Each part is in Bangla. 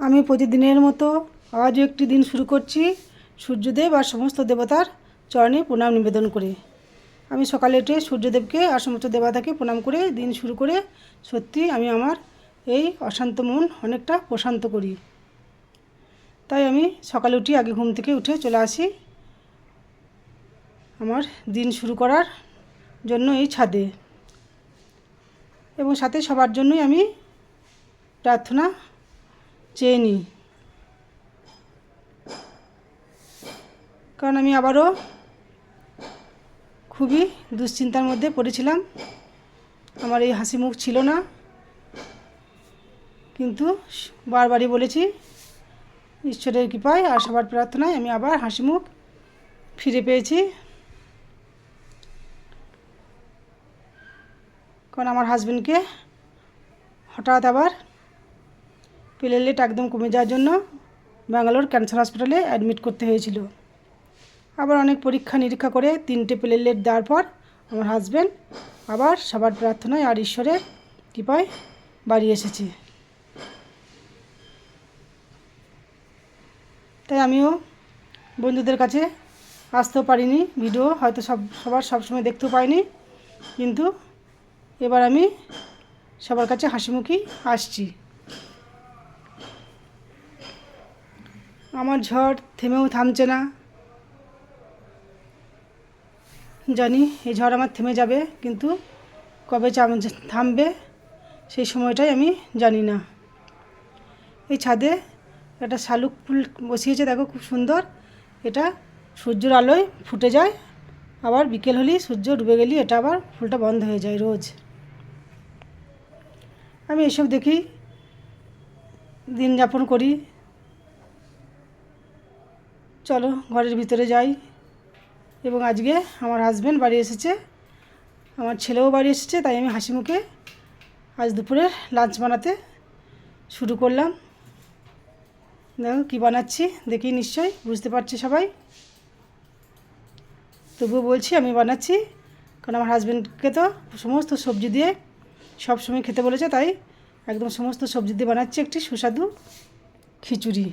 আমি প্রতিদিনের মতো আজও একটি দিন শুরু করছি। সূর্যদেব আর সমস্ত দেবতার চরণে প্রণাম নিবেদন করে। আমি সকালে উঠে সূর্যদেবকে আর সমস্ত দেবতাকে প্রণাম করে দিন শুরু করে সত্যি আমি আমার এই অশান্ত মন অনেকটা প্রশান্ত করি। তাই আমি সকালে উঠি আগে ঘুম থেকে উঠে চলে আসি আমার দিন শুরু করার জন্য এই ছাদে। এবং সাথে সবার জন্যই আমি প্রার্থনা চেয়ে কারণ আমি আবারও খুবই দুশ্চিন্তার মধ্যে পড়েছিলাম। আমার এই হাসি মুখ ছিল না। কিন্তু বারবারই বলেছি, ঈশ্বরের কৃপায় আর সবার প্রার্থনায় আমি আবার হাসি মুখ ফিরে পেয়েছি। কারণ আমার হাজবেন্ডকে হঠাৎ আবার প্লেটলেট একদম কমে যাওয়ার জন্য ব্যাঙ্গালোর ক্যান্সার হসপিটালে অ্যাডমিট করতে হয়েছিল। আবার অনেক পরীক্ষা নিরীক্ষা করে তিনটে প্লেটলেট দেওয়ার পর আমার হাজব্যান্ড আবার সবার প্রার্থনায় আর ঈশ্বরের কৃপায় বাড়ি এসেছে। তাই আমিও বন্ধুদের কাছে আসতেও পারিনি, ভিডিও হয়তো সব, সবার সবসময় দেখতেও পাইনি, কিন্তু এবার আমি সবার কাছে হাসিমুখী আসছি। আমার ঝড় থেমেও থামছে না। জানি এই ঝড় আমার থেমে যাবে, কিন্তু কবে থামবে সেই সময়টাই আমি জানি না। এই ছাদে একটা শালুক ফুল বসিয়েছে, দেখো খুব সুন্দর। এটা সূর্যের আলোয় ফুটে যায়, আবার বিকেল হলেই সূর্য ডুবে গেলেই এটা আবার ফুলটা বন্ধ হয়ে যায় রোজ। আমি এসব দেখি, দিন যাপন করি চলো ঘরের ভিতরে যাই। এবং আজকে আমার হাজব্যান্ড বাড়ি এসেছে। আমার ছেলেও বাড়ি এসেছে, তাই আমি হাসি মুখে আজ দুপুরে লাঞ্চ বানাতে শুরু করলাম। দেখো কী বানাচ্ছি, দেখি নিশ্চয়ই, বুঝতে পারছে সবাই। তবুও বলছি আমি বানাচ্ছি, কারণ আমার হাজব্যান্ডকে তো সমস্ত সবজি দিয়ে সব সময় খেতে বলেছে, তাই একদম সমস্ত সবজি দিয়ে বানাচ্ছি একটি সুস্বাদু খিচুড়ি।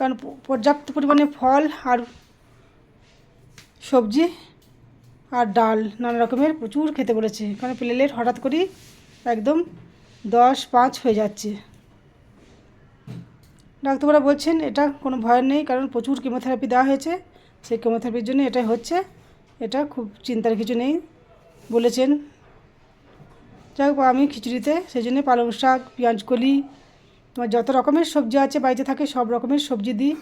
কারণ পর্যাপ্ত পরিমাণে ফল আর সবজি আর ডাল নানা রকমের প্রচুর খেতে বলেছে। কারণ প্লেলেট হঠাৎ করেই একদম দশ পাঁচ হয়ে যাচ্ছে। ডাক্তারবাবুরা বলছেন, এটা কোনো ভয় নেই কারণ প্রচুর কেমোথেরাপি দেওয়া হয়েছে। সেই কেমোথেরাপির জন্য এটাই হচ্ছে। এটা খুব চিন্তার কিছু নেই বলেছেন। যাই হোক, আমি খিচুড়িতে সেই জন্য পালং শাক, পেঁয়াজ কলি তোমার যত রকমের সবজি আছে, বাড়িতে থাকে সব রকমের সবজি দিই।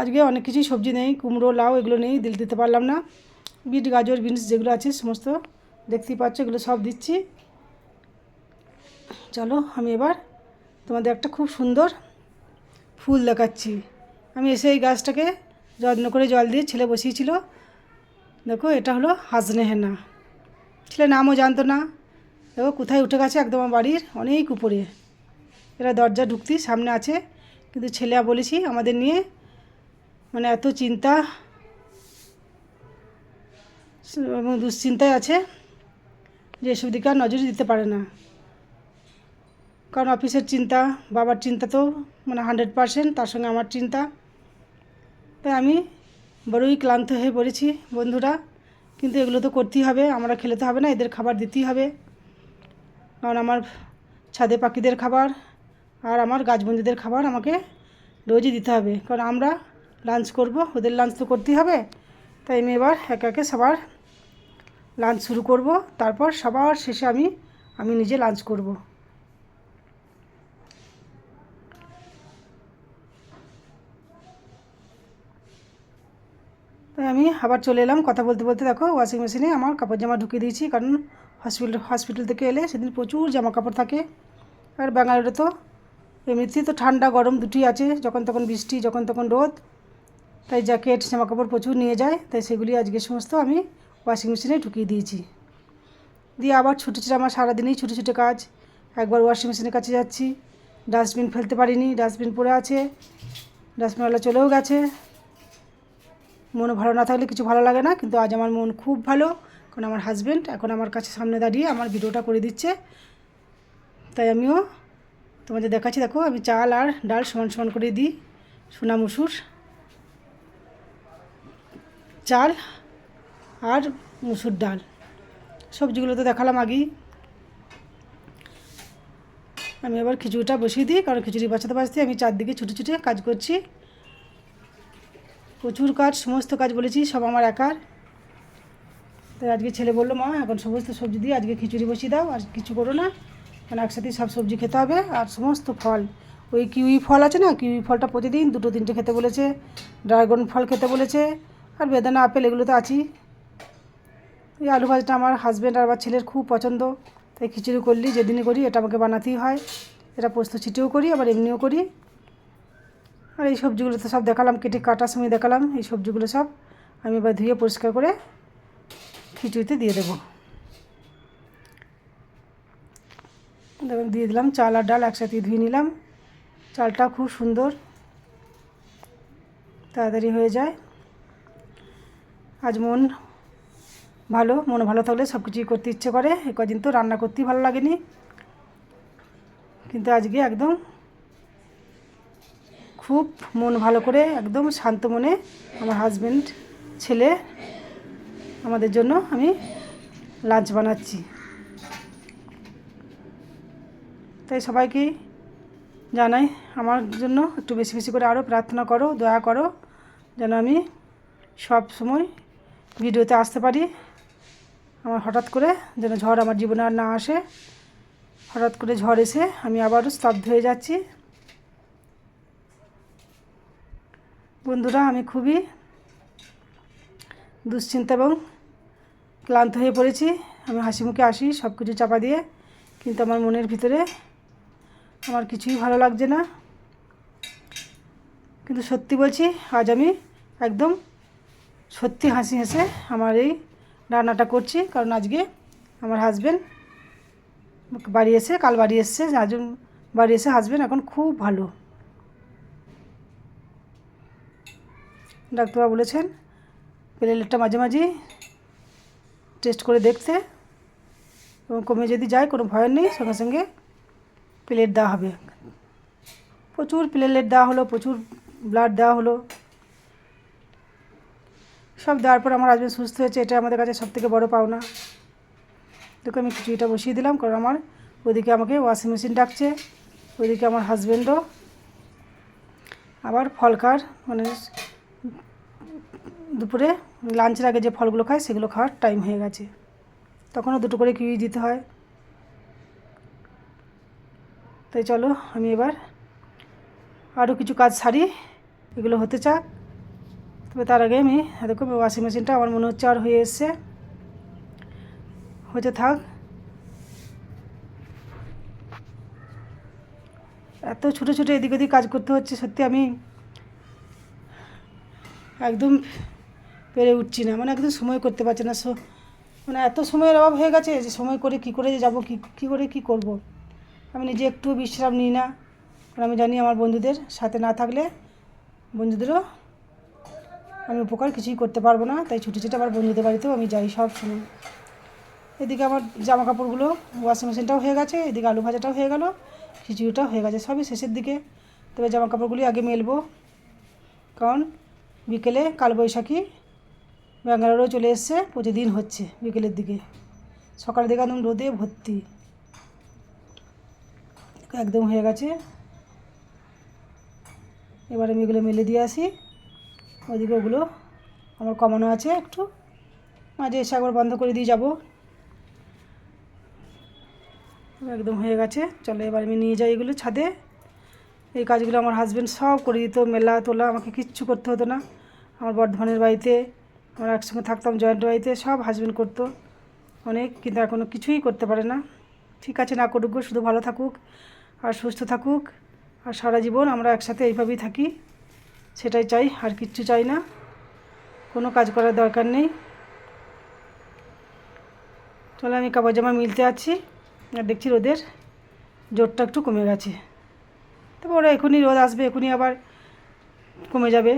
আজকে অনেক কিছুই সবজি নেই, কুমড়ো, লাউ এগুলো নেই, দিল দিতে পারলাম না। বিট, গাজর, বিনস যেগুলো আছে, সমস্ত দেখতেই পাচ্ছ, এগুলো সব দিচ্ছি। চলো, আমি এবার তোমাদের একটা খুব সুন্দর ফুল দেখাচ্ছি। আমি এসে এই গাছটাকে যত্ন করে জল দিয়ে ছেলে বসিয়েছিল। দেখো, এটা হলো হাজনে হেনা। ছেলে নামও জানতো না। দেখো, কোথায় উঠে গেছে একদম আমার বাড়ির, অনেক উপরে। এরা দরজা ঢুকতি সামনে আছে। কিন্তু ছেলে বলেছি আমাদের নিয়ে মানে এত চিন্তা এবং দুশ্চিন্তায় আছে যে এসব দিকে আর নজরই দিতে পারে না। কারণ অফিসের চিন্তা, বাবার চিন্তা তো মানে হান্ড্রেড পারসেন্ট, তার সঙ্গে আমার চিন্তা। তাই আমি বড়ই ক্লান্ত হয়ে পড়েছি বন্ধুরা। কিন্তু এগুলো তো করতেই হবে, আমরা খেলে তো হবে না, এদের খাবার দিতেই হবে। কারণ আমার ছাদে পাখিদের খাবার আর আমার গাছবন্ধুদের খাবার আমাকে রোজই দিতে হবে। কারণ আমরা লাঞ্চ করব, ওদের লাঞ্চ তো করতেই হবে। তাই আমি এবার একে একে সবার লাঞ্চ শুরু করব। তারপর সবার শেষে আমি আমি নিজে লাঞ্চ করব। তাই আমি আবার চলে এলাম কথা বলতে বলতে। দেখো ওয়াশিং মেশিনে আমার কাপড় জামা ঢুকিয়ে দিয়েছি। কারণ হসপিটাল হসপিটাল থেকে এলে সেদিন প্রচুর জামা কাপড় থাকে। আর ব্যাঙ্গালোরে তো এমনিতেই তো ঠান্ডা গরম দুটি আছে, যখন তখন বৃষ্টি, যখন তখন রোদ। তাই জ্যাকেট জামা কাপড় প্রচুর নিয়ে যায়, তাই সেগুলি আজকে সমস্ত আমি ওয়াশিং মেশিনে ঢুকিয়ে দিয়েছি। দিয়ে আবার ছুটে ছুটে আমার সারাদিনই ছুটে ছুটে কাজ। একবার ওয়াশিং মেশিনের কাছে যাচ্ছি। ডাস্টবিন ফেলতে পারিনি ডাস্টবিন পড়ে আছে ডাস্টবিনওয়ালা চলেও গেছে। মন ভালো না থাকলে কিছু ভালো লাগে না, কিন্তু আজ আমার মন খুব ভালো। কারণ আমার হাজব্যান্ড এখন আমার কাছে সামনে দাঁড়িয়ে আমার ভিডিওটা করে দিচ্ছে। তাই আমিও তোমাদের দেখাচ্ছি, দেখো, আমি চাল আর ডাল সমান সমান করে দিই। সোনা মুসুর, চাল আর মুসুর ডাল। সবজিগুলো তো দেখালাম আগেই। আমি এবার খিচুড়িটা বসিয়ে দিই, কারণ খিচুড়ি বাঁচাতে বাঁচতে আমি চারদিকে ছুটে ছুটে কাজ করছি। প্রচুর কাজ, সমস্ত কাজ বলেছি, সব আমার একার। তাই আজকে ছেলে বলল, মা, এখন সমস্ত সবজি দিয়ে আজকে খিচুড়ি বসিয়ে দাও, আর কিছু করো না। কারণ একসাথেই সব সবজি খেতে হবে আর সমস্ত ফল। ওই কিউই ফল আছে না? কিউই ফলটা প্রতিদিন দুটো তিনটে খেতে বলেছে। ড্রাগন ফল খেতে বলেছে। আর বেদানা, আপেল এগুলো তো আছেই এই আলু ভাজাটা আমার হাজব্যান্ড আর আমার ছেলের খুব পছন্দ। তাই খিচুড়ি করলি, যেদিনই করি এটা আমাকে বানাতেই হয়। এটা পোস্ত ছিটিও করি, আবার এমনিও করি। আর এই সবজিগুলো তো সব দেখালাম, কেটে কাটার সময় দেখালাম। এই সবজিগুলো সব আমি এবার ধুয়ে পরিষ্কার করে খিচুড়িতে দিয়ে দেবো। দিয়ে দিলাম চাল আর ডাল, একসাথে ধুয়ে নিলাম। চালটা খুব সুন্দর, তাড়াতাড়ি হয়ে যায়। আজ মন ভালো মন ভালো থাকলে সব কিছুই করতে ইচ্ছে করে। কদিন তো রান্না করতেই ভালো লাগেনি। কিন্তু আজকে একদম খুব মন ভালো করে, একদম শান্ত মনে আমার হাজব্যান্ড ছেলে, আমাদের জন্য আমি লাঞ্চ বানাচ্ছি। তাই সবাইকেই জানাই আমার জন্য একটু বেশি বেশি করে আরও প্রার্থনা করো, দয়া করো, যেন আমি সব সময় ভিডিওতে আসতে পারি। আমার হঠাৎ করে যেন ঝড় আমার জীবনে আর না আসে। হঠাৎ করে ঝড় এসে আমি আবারও স্তব্ধ হয়ে যাচ্ছি। বন্ধুরা, আমি খুবই দুশ্চিন্তা এবং ক্লান্ত হয়ে পড়েছি। আমি হাসি মুখে আসি সব কিছু চাপা দিয়ে। কিন্তু আমার মনের ভিতরে আমার কিছুই ভালো লাগছে না। কিন্তু সত্যি বলছি, আজ আমি একদম সত্যি হাসি হেসে আমার এই রান্নাটা করছি। কারণ আজকে আমার হাজব্যান্ড বাড়ি এসে, কাল বাড়ি এসছে, আজ বাড়ি এসে হাজব্যান্ড এখন খুব ভালো। ডাক্তারবাবু বলেছেন প্লেলেটটা মাঝে মাঝে টেস্ট করে দেখতে এবং কমে যদি যায়, কোনো ভয় নেই, সঙ্গে সঙ্গে প্লেট দেওয়া হবে। প্রচুর প্লেট দেওয়া হলো, প্রচুর ব্লাড দেওয়া হলো। সব দেওয়ার পর আমার হাজব্যান্ড সুস্থ হয়েছে, এটা আমাদের কাছে সবথেকে বড় পাওনা। দেখো, আমি খিচুড়িটা বসিয়ে দিলাম, কারণ আমার ওদিকে আমাকে ওয়াশিং মেশিন ডাকছে ওইদিকে আমার হাজব্যান্ডও আবার ফল খাওয়ার মানে দুপুরে লাঞ্চের আগে যে ফলগুলো খায়, সেগুলো খাওয়ার টাইম হয়ে গেছে। তখনও দুটো করে কিউই দিতে হয়। তাই চলো, আমি এবার আরও কিছু কাজ সারি, এগুলো হতে চাক। তবে তার আগে আমি, দেখো ওয়াশিং মেশিনটা আমার মনে হচ্ছে আর হয়ে এসছে। হতে থাক। এত ছোটো ছোটো এদিক ওদিক কাজ করতে হচ্ছে, সত্যি আমি একদম পেরে উঠছি না। মানে একদম সময় করতে পারছি না। সো মানে এত সময়ের অভাব হয়ে গেছে যে, সময় করে কি করে যে যাব, কী কী করে কি করব। আমি নিজে একটু বিশ্রাম নিই না। কারণ আমি জানি আমার বন্ধুদের সাথে না থাকলে বন্ধুদেরও আমি উপকার কিছুই করতে পারব না। তাই ছুটি ছুটি আবার বন্ধুদের বাড়িতেও আমি যাই সব সময়। এদিকে আমার জামা কাপড়গুলো ওয়াশিং মেশিনটাও হয়ে গেছে, এদিকে আলু ভাজাটাও হয়ে গেল, খিচুড়িটাও হয়ে গেছে, সবই শেষের দিকে। তবে জামা কাপড়গুলি আগে মেলবো, কারণ বিকেলে কালবৈশাখী ব্যাঙ্গালোরেও চলে এসছে, প্রতিদিন হচ্ছে বিকেলের দিকে। সকালের দিকে একদম রোদে ভর্তি। একদম হয়ে গেছে। এবার আমি এগুলো মেলে দিয়ে আসি। ওদিকে ওগুলো আমার কমানো আছে একটু। মাঝে এসে একবার বন্ধ করে দিয়ে যাব। একদম হয়ে গেছে। চলো এবার আমি নিয়ে যাই এগুলো ছাদে। এই কাজগুলো আমার হাজব্যান্ড সব করে দিত, মেলা, তোলা, আমাকে কিচ্ছু করতে হতো না। আমার বর্ধমানের বাড়িতে, আমরা একসঙ্গে থাকতাম জয়েন্ট বাড়িতে, সব হাজব্যান্ড করতো। অনেক, কিন্তু এখনও কিছুই করতে পারে না। ঠিক আছে, না করুক শুধু ভালো থাকুক। আর সুস্থ থাকুক। আর সারা জীবন আমরা একসাথে এইভাবেই থাকি। সেটাই চাই, আর কিচ্ছু চাই না। কোনো কাজ করার দরকার নেই। চলো, আমি কাপড় জামা মিলতে আছি। আর দেখছি রোদের জোরটা একটু কমে গেছে। তবে ওরা এখনই রোদ আসবে, এখনই আবার কমে যাবে।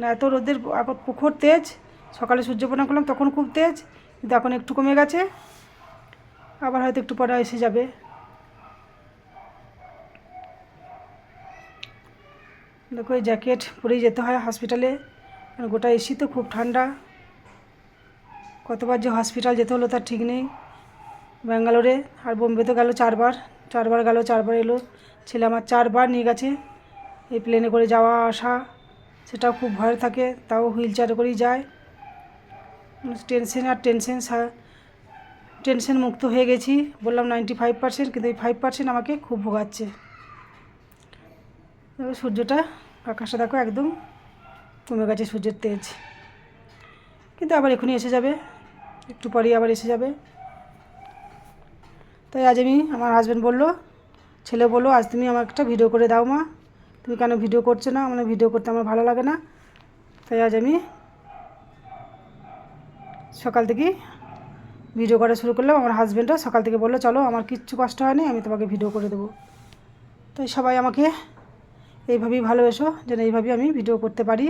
না, এত রোদের প্রখর তেজ। সকালে সূর্য প্রণাম করলাম, তখন খুব তেজ। কিন্তু এখন একটু কমে গেছে। আবার হয়তো একটু পরে এসে যাবে। দেখো, এই জ্যাকেট পরেই যেতে হয় হসপিটালে গোটা এসি তো খুব ঠান্ডা। কতবার যে হসপিটাল যেতে হলো তার ঠিক নেই। ব্যাঙ্গালোরে, আর বোম্বে তো গেলো চারবার। চারবার গেলো, চারবার এলো। ছেলে আমার চারবার নিয়ে গেছে। এই প্লেনে করে যাওয়া, আসা, সেটাও খুব ভয় থাকে। তাও হুইল চেয়ার করেই যায়। মানে টেনশন আর টেনশন টেনশন মুক্ত হয়ে গেছি। বললাম নাইনটি ফাইভ পার্সেন্ট কিন্তু এই ফাইভ পার্সেন্ট আমাকে খুব ভোগাচ্ছে। সূর্যটা, আকাশটা দেখো একদম কমে গেছে সূর্যের তেজ। কিন্তু আবার এখনই এসে যাবে, একটু পরেই আবার এসে যাবে। তাই আজ আমি, আমার হাজব্যান্ড বলল, ছেলে বলল, আজ তুমি আমার একটা ভিডিও করে দাও মা। তুমি কেন ভিডিও করছ না? মানে ভিডিও করতে আমার ভালো লাগে না। তাই আজ আমি সকাল থেকেই ভিডিও করা শুরু করলাম, আমার হাজব্যান্ডও সকাল থেকে বলল, চলো, আমার কিচ্ছু কষ্ট হয়নি, আমি তোমাকে ভিডিও করে দেবো। তাই সবাই আমাকে এইভাবেই ভালোবেসো, যেন এইভাবেই আমি ভিডিও করতে পারি।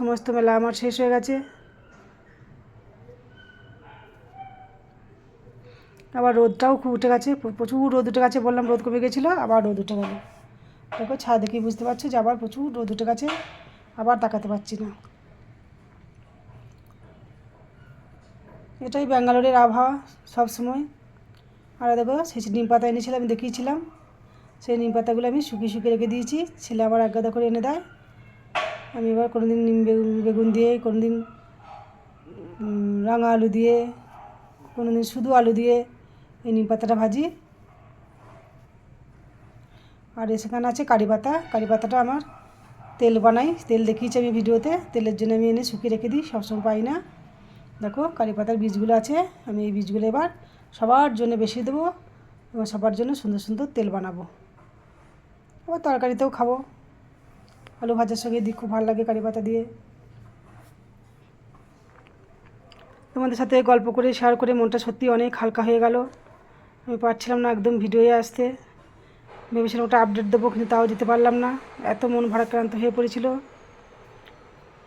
সমস্ত মেলা আমার শেষ হয়ে গেছে। আবার রোদটাও খুব উঠে গেছে প্রচুর রোদ উঠে গেছে বললাম, রোদ কমে গেছিল, আবার রোদ উঠে গেল। দেখো ছাদ দেখেই বুঝতে পারছ যে আবার প্রচুর রোদ উঠে গেছে, আবার তাকাতে পারছি না। এটাই ব্যাঙ্গালোরের আবহাওয়া সব সময় আর দেখো, সেই নিম পাতা এনেছিলাম, আমি দেখিয়েছিলাম। সেই নিম পাতাগুলো আমি শুকিয়ে শুকিয়ে রেখে দিয়েছি। ছেলে আবার এক গাদা করে এনে দেয়। আমি এবার কোনো দিন নিম বেগুন দিয়ে কোনো দিন রাঙা আলু দিয়ে কোনো দিন শুধু আলু দিয়ে এই নিম পাতাটা ভাজি। আর সেখানে আছে কারি পাতা। কারি পাতাটা আমার তেল বানাই। তেল দেখিয়েছি আমি ভিডিওতে। তেলের জন্য আমি এনে শুকিয়ে রেখে দিই, সবসময় পাই না। দেখো কারি পাতার বীজগুলো আছে, আমি এই বীজগুলো এবার সবার জন্য বেশি দেবো এবং সবার জন্য সুন্দর সুন্দর তেল বানাবো। আবার তরকারিতেও খাব। আলু ভাজার সঙ্গে দিই খুব ভালো লাগে কারি পাতা দিয়ে। তোমাদের সাথে গল্প করে শেয়ার করে মনটা সত্যি অনেক হালকা হয়ে গেল। আমি পারছিলাম না একদম ভিডিওয়ে আসতে। ভেবেছিলাম ওটা আপডেট দেবো, কিন্তু তাও দিতে পারলাম না। এত মন ভারাক্রান্ত হয়ে পড়েছিল।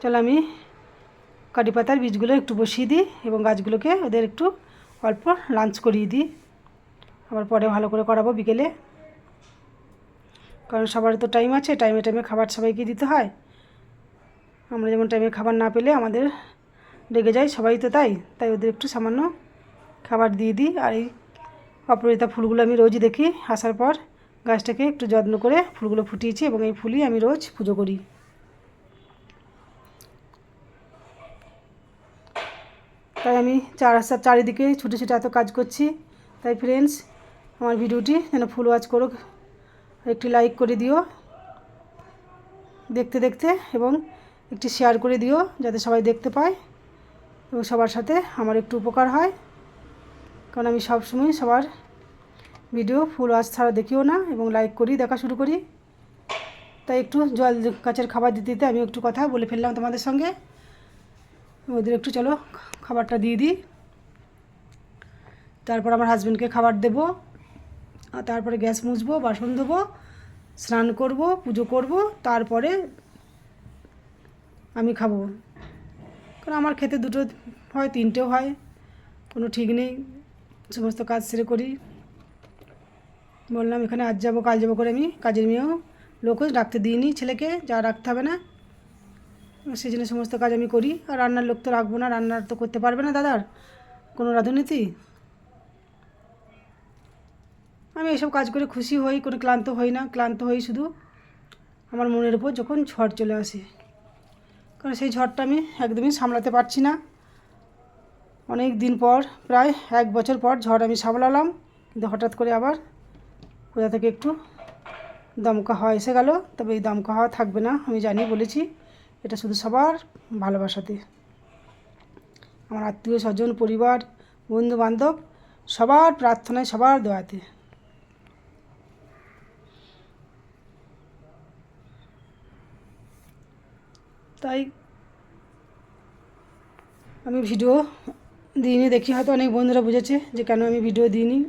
চলো আমি কারি পাতার বীজগুলো একটু বসিয়ে দিই এবং গাছগুলোকে ওদের একটু অল্প লাঞ্চ করিয়ে দিই। আবার পরে ভালো করে করাবো বিকেলে। কারণ সবার তো টাইম আছে টাইমে টাইমে খাবার সবাইকে দিতে হয়। আমরা যেমন টাইমে খাবার না পেলে আমাদের রেগে যায়, সবাই তো তাই। তাই ওদের একটু সামান্য খাবার দিয়ে দিই। আর এই অপরাজিতা ফুলগুলো আমি রোজই দেখি, আসার পর গাছটাকে একটু যত্ন করে ফুলগুলো ফুটিয়েছি এবং এই ফুলই আমি রোজ পুজো করি। তাই আমি চার চারিদিকে ছুটে ছুটে এত কাজ করছি। তাই ফ্রেন্ডস আমার ভিডিওটি যেন ফুল ওয়াচ করুক। একটি লাইক করে দিও। দেখতে দেখতে এবং একটি শেয়ার করে দিও যাতে সবাই দেখতে পায় এবং সবার সাথে আমার একটু উপকার হয়। কারণ আমি সবসময় সবার ভিডিও ফুল ওয়াচ ছাড়া দেখিও না এবং লাইক করি, দেখা শুরু করি। তাই একটু জল গাছের খাবার দিতে দিতে আমি একটু কথা বলে ফেললাম তোমাদের সঙ্গে। ওদের একটু চলো, খাবারটা দিয়ে দিই। তারপর আমার হাজব্যান্ডকে খাবার দেবো। আর তারপরে গ্যাস মুছবো, বাসন ধোবো, স্নান করব, পুজো করব, তারপরে আমি খাব। কারণ আমার খেতে দুটো হয়, তিনটেও হয়, কোনো ঠিক নেই। সমস্ত কাজ সেরে করি। বললাম, এখানে আজ যাব, কাল যাব করে আমি, কাজের মেয়েও লোকও রাখতে দিইনি ছেলেকে, যা রাখতে হবে না। সেই জন্য সমস্ত কাজ আমি করি। আর রান্নার লোক তো রাখব না, রান্নার তো করতে পারবে না দাদার। কোনো রাঁধুনীতি? আমি এসব কাজ করে খুশি হই, কোনো ক্লান্ত হই না। ক্লান্ত হই শুধু আমার মনের উপর যখন ঝড় চলে আসে। কারণ সেই ঝড়টা আমি একদমই সামলাতে পারছি না। অনেক দিন পর, প্রায় এক বছর পর ঝড় আমি সামলালাম। কিন্তু হঠাৎ করে আবার কোথা থেকে একটু দমকা হাওয়া এসে গেল। তবে এই দমকা হাওয়া থাকবে না, আমি জানি বলেছি। এটা শুধু সবার ভালোবাসাতে আমার আত্মীয় স্বজন, পরিবার বন্ধু বান্ধব সবার প্রার্থনায়, সবার দোয়াতে। তাই আমি ভিডিও দিইনি, দেখি হয়তো অনেক বন্ধুরা বুঝেছে যে কেন আমি ভিডিও দিইনি।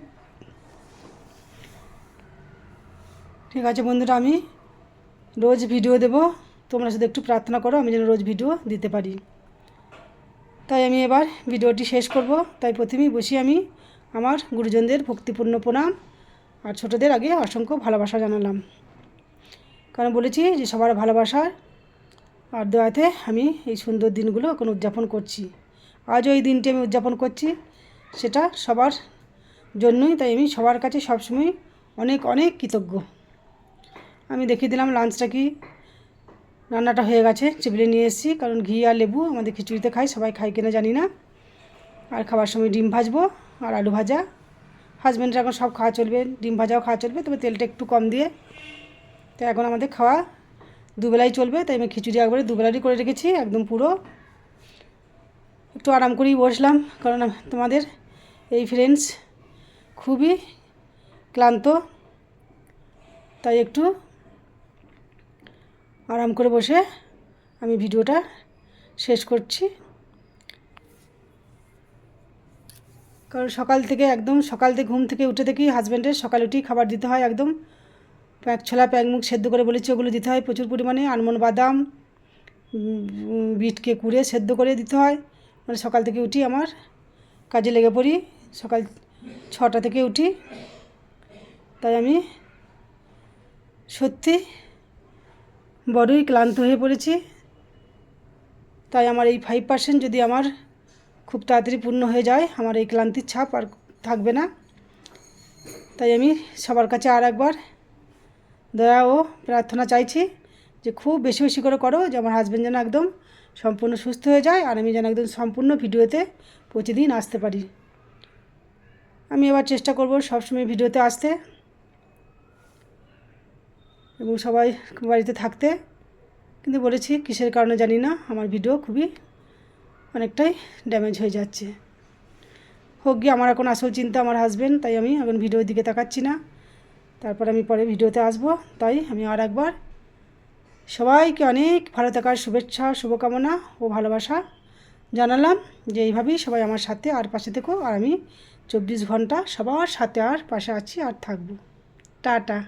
ঠিক আছে বন্ধুরা, আমি রোজ ভিডিও দেব। তোমরা শুধু একটু প্রার্থনা করো, আমি যেন রোজ ভিডিও দিতে পারি। তাই আমি এবার ভিডিওটি শেষ করব। তাই প্রথমেই বসি আমি আমার গুরুজনদের ভক্তিপূর্ণ প্রণাম আর ছোটদের আগে অসংখ্য ভালোবাসা জানালাম। কারণ বলেছি যে সবার ভালোবাসার আর দয়াতে আমি এই সুন্দর দিনগুলো এখন উদযাপন করছি। আজও এই দিনটি আমি উদযাপন করছি, সেটা সবার জন্যই, তাই আমি সবার কাছে সবসময় অনেক অনেক কৃতজ্ঞ। আমি দেখিয়ে দিলাম লাঞ্চটা কি রান্নাটা হয়ে গেছে, টেবিলে নিয়ে এসেছি। কারণ ঘি আর লেবু আমাদের খিচুড়িতে খাই, সবাই খাই কিনা জানি না। আর খাবার সময় ডিম ভাজবো আর আলু ভাজা। হাজব্যান্ডের এখন সব খাওয়া চলবে, ডিম ভাজাও খাওয়া চলবে, তবে তেলটা একটু কম দিয়ে। তো এখন আমাদের খাওয়া দুবেলাই চলবে, তাই আমি খিচুড়ি একবারে দুবেলারই করে রেখেছি, একদম পুরো। একটু আরাম করেই বসলাম, কারণ তোমাদের এই ফ্রেন্ডস খুবই ক্লান্ত। তাই একটু আরাম করে বসে আমি ভিডিওটা শেষ করছি। কারণ সকাল থেকে একদম, সকাল থেকে ঘুম থেকে উঠে থেকেই হাজব্যান্ডের সকাল উঠেই খাবার দিতে হয় একদম। প্যাঁক, ছোলা, প্যাঁক, মুখ সেদ্ধ করে বলেছি ওগুলো দিতে হয় প্রচুর পরিমাণে। আলমন্ড বাদাম বিটকে কুড়ে সেদ্ধ করে দিতে হয়। মানে সকাল থেকে উঠি আমার কাজে লেগে পড়ি। সকাল ছটা থেকে উঠি। তাই আমি সত্যি বড়ই ক্লান্ত হয়ে পড়েছি। তাই আমার এই ফাইভ পার্সেন্ট যদি আমার খুব তাড়াতাড়ি পূর্ণ হয়ে যায়, আমার এই ক্লান্তির ছাপ আর থাকবে না। তাই আমি সবার কাছে আর একবার দয়া ও প্রার্থনা চাইছি যে খুব বেশি বেশি করে করো, যে আমার হাজব্যান্ড যেন একদম সম্পূর্ণ সুস্থ হয়ে যায় আর আমি যেন একদম সম্পূর্ণ ভিডিওতে প্রতিদিন আসতে পারি। আমি এবার চেষ্টা করব সবসময় ভিডিওতে আসতে। এবং সবাই বাড়িতে থাকতে। কিন্তু বলেছি, কিসের কারণে জানি না, আমার ভিডিও খুবই অনেকটাই ড্যামেজ হয়ে যাচ্ছে। হোক গিয়ে আমার এখন আসল চিন্তা আমার হাজব্যান্ড তাই আমি এখন ভিডিওর দিকে তাকাচ্ছি না। তারপর আমি পরে ভিডিওতে আসব, তাই আমি আর একবার সবাইকে অনেক ভালো থাকার শুভেচ্ছা, শুভকামনা ও ভালোবাসা জানালাম যে এইভাবেই সবাই আমার সাথে আর পাশে থেকো। আর আমি চব্বিশ ঘণ্টা সবার সাথে আর পাশে আছি আর থাকব। টাটা।